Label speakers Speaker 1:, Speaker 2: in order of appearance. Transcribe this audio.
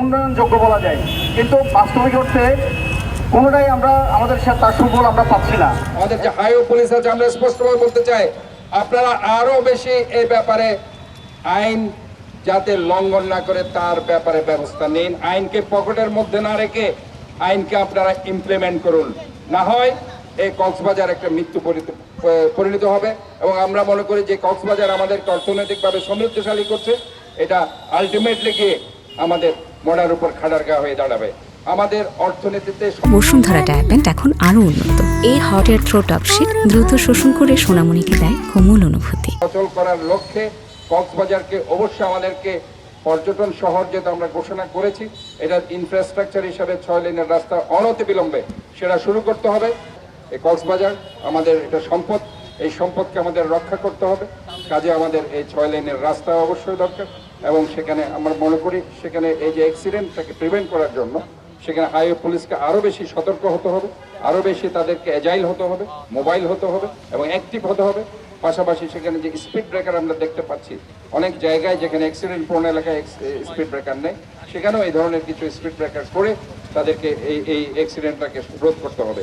Speaker 1: উন্নয়নযোগ্য বলা যায়। কিন্তু বাস্তবিক অর্থে কোনোটাই আমরা, আমাদের সাথে তার সুফল আমরা পাচ্ছি না।
Speaker 2: আমাদের যে হাইওয়ে পুলিশ আছে, আমরা স্পষ্টভাবে বলতে চাই, আপনারা আরও বেশি এই ব্যাপারে আইন যাতে লঙ্ঘন না করে, তার ব্যাপারে ব্যবস্থা নিন। আইনকে পকেটের মধ্যে না রেখে আইনকে আপনারা ইমপ্লিমেন্ট করুন। না হয় এই কক্সবাজার একটা মৃত্যু পরিণত হবে এবং আমরা মনে করি যে কক্সবাজার আমাদেরকে অর্থনৈতিকভাবে সমৃদ্ধশালী করছে। এটা আলটিমেটলি গিয়ে আমাদের মনের উপর খাড়ার গা হয়ে দাঁড়াবে। আমাদের অর্থনীতিতে
Speaker 3: বসুন্ধরা ডায়াপেন্ট এখন আরও উন্নত। এই হট এয়ার থ্রো টপশিট দ্রুত শোষণ করে সোনামণিকে দেয় কোমল অনুভূতি।
Speaker 2: সচল করার লক্ষ্যে কক্সবাজারকে অবশ্যই আমাদেরকে পর্যটন শহর যেটা আমরা ঘোষণা করেছি এটার ইনফ্রাস্ট্রাকচার হিসাবে ছয় লেনের রাস্তা অনতি বিলম্বে সেটা শুরু করতে হবে। এই কক্সবাজার আমাদের এটা সম্পদ এই সম্পদকে আমাদের রক্ষা করতে হবে। কাজে আমাদের এই ছয় লেনের রাস্তা অবশ্যই দরকার। এবং সেখানে আমরা মনে করি সেখানে এই যে অ্যাক্সিডেন্টটাকে প্রিভেন্ট করার জন্য, সেখানে হাইওয়ে পুলিশকে আরও বেশি সতর্ক হতে হবে আরও বেশি তাদেরকে এজাইল হতে হবে মোবাইল হতে হবে এবং অ্যাক্টিভ হতে হবে। পাশাপাশি সেখানে যে স্পিড ব্রেকার আমরা দেখতে পাচ্ছি, অনেক জায়গায় যেখানে অ্যাক্সিডেন্ট প্রবণ এলাকায় স্পিড ব্রেকার নেই, সেখানেও এই ধরনের কিছু স্পিড ব্রেকার করে তাদেরকে এই এই অ্যাক্সিডেন্টটাকে রোধ করতে হবে।